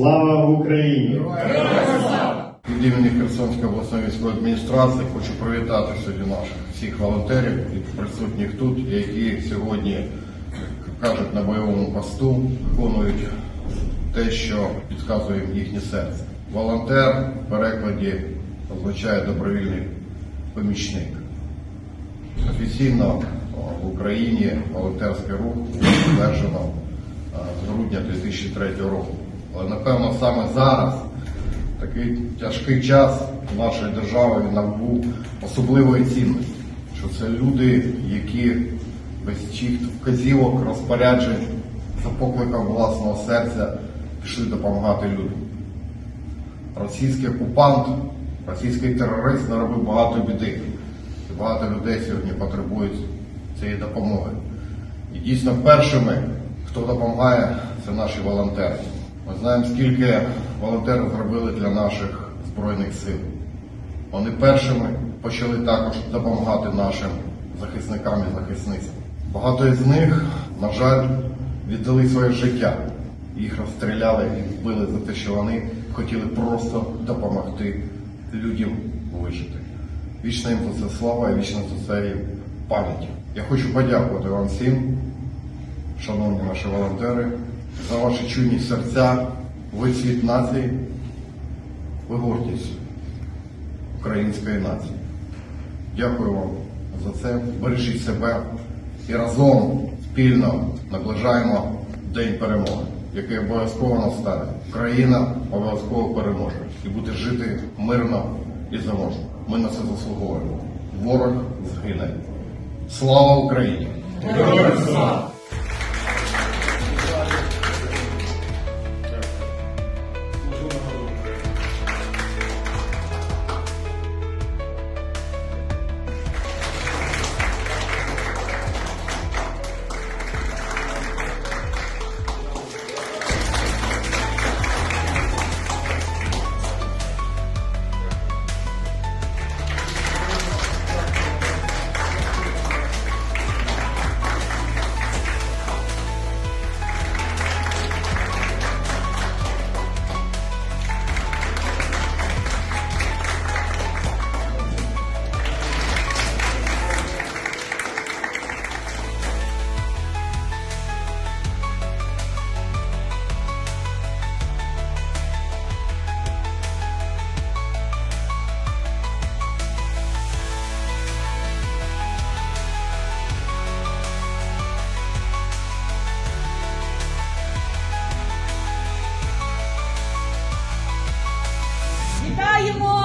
Слава Україні! Від імені Херсонської обласної військової адміністрації хочу привітати сьогодні наших всіх волонтерів і присутніх тут, які сьогодні як кажуть на бойовому посту, виконують те, що підказує їхнє серце. Волонтер в перекладі означає добровільний помічник. Офіційно в Україні волонтерський рух було затверджено з грудня 2003 року. Але напевно саме зараз такий тяжкий час нашої держави набув особливої цінності, що це люди, які без чиїх вказівок, розпоряджень, за покликом власного серця пішли допомагати людям. Російський окупант, російський терорист наробив багато біди. І багато людей сьогодні потребують цієї допомоги. І дійсно першими, хто допомагає, це наші волонтери. Ми знаємо, скільки волонтери зробили для наших Збройних сил. Вони першими почали також допомагати нашим захисникам і захисницям. Багато із них, на жаль, віддали своє життя. Їх розстріляли і вбили за те, що вони хотіли просто допомогти людям вижити. Вічна їм за це слава і вічна за це пам'ять. Я хочу подякувати вам всім, шановні наші волонтери, за ваші чуйні серця, ви світ нації, ви гордість української нації. Дякую вам за це. Бережіть себе і разом спільно наближаємо День перемоги, який обов'язково настане. Україна обов'язково переможе і буде жити мирно і заможно. Ми на це заслуговуємо. Ворог згине. Слава Україні! Вітаємо!